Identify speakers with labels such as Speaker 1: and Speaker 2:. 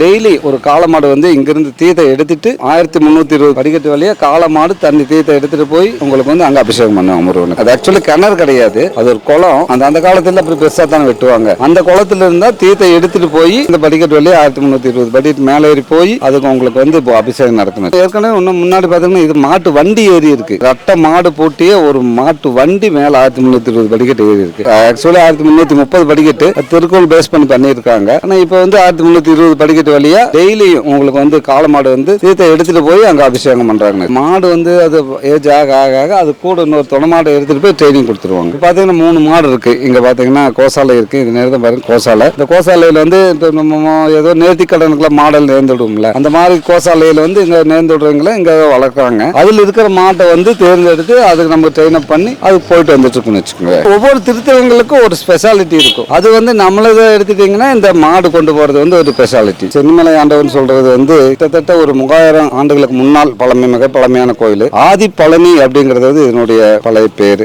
Speaker 1: Daily ஒரு காளமாடு வந்து இங்கிருந்து தீத்தை எடுத்துட்டு ஆயிரத்தி முந்நூற்றி இருபது படிக்கட்டு வழியா காலமாடு தண்ணி தீத்தை எடுத்துட்டு போய் உங்களுக்கு வந்து அங்க அபிஷேகம் பண்ணுவாங்க முருகனுக்கு. அது ஆக்சுவலி கிணறு கிடையாது. அது ஒரு குளம். அந்த அந்த காலத்துல அப்படி பெருசா தானே வெட்டுவாங்க. அந்த குளத்துல இருந்தா தீத்தை எடுத்துட்டு போய் இந்த படிக்கட்டு வழியா ஆயிரத்தி முந்நூற்றி இருபது படிக்கட்டு மேலே ஏறி போய் அதுக்கு உங்களுக்கு வந்து இப்போ அபிஷேகம் நடக்கணும் ஏற்கனவே இன்னும் முன்னாடி பார்த்தீங்கன்னா இது மாட்டு வண்டி ஏறி இருக்கு. ரட்ட மாடு போட்டியே ஒரு மாட்டு வண்டி மேல ஆயிரத்தி முந்நூற்றி இருபது படிக்கட்டு ஏறி இருக்கு. ஆக்சுவலி ஆயிரத்தி முந்நூற்றி முப்பது படிக்கட்டு திருக்கோள் பேஸ் பண்ணி பண்ணியிருக்காங்க. ஆனா இப்போ வந்து ஆயிரத்தி முந்நூற்றி இருபது படிக்கட்டு வழியா டெய்லியும் உங்களுக்கு வந்து காளை மாடு வந்து தீர்த்தை எடுத்துட்டு போய் அங்க அபிஷேகம் பண்றாங்க. மாடு வந்து அது ஏஜ் ஆக ஆக ஆக அது கூட இன்னொரு துணை மாடு எடுத்துட்டு போய் ட்ரைனிங் கொடுத்துருவாங்க. பாத்தீங்கன்னா பார்த்தீங்கன்னா மூணு மாடு இருக்கு. இங்க பாத்தீங்கன்னா கோசாலை இருக்கு. இது நேரம் பாருங்க கோசாலை. இந்த கோசாலையில வந்து இப்போ நம்ம ஏதோ நேர்த்தி கடனுக்குள்ள மாடல் நேர்ந்து விடுவோம்ல அந்த மாதிரி கோசாலையில வந்து இங்க நேர்ந்து விடுறவங்கள இங்க வளர்க்குறாங்க. அதுல இருக்கிற மாட்டை வந்து தேர்ந்தெடுத்து அதுக்கு நம்ம ட்ரெயின் அப் பண்ணி அது போயிட்டு வந்துட்டு இருக்குன்னு வச்சுக்கோங்க. ஒவ்வொரு திருத்தவங்களுக்கும் ஒரு ஸ்பெஷாலிட்டி இருக்கும். அது வந்து நம்மளதை எடுத்துட்டீங்கன்னா இந்த மாடு கொண்டு போறது வந்து ஒரு ஸ்பெஷாலிட்டி சென்னிமலை ஆண்டவன் சொல்றது வந்து கிட்டத்தட்ட ஒரு மூவாயிரம் ஆண்டுகளுக்கு முன்னால் பழமை மிக பழமையான கோயில். ஆதி பழனி அப்படிங்கிறது வந்து இதனுடைய பழைய பேர்.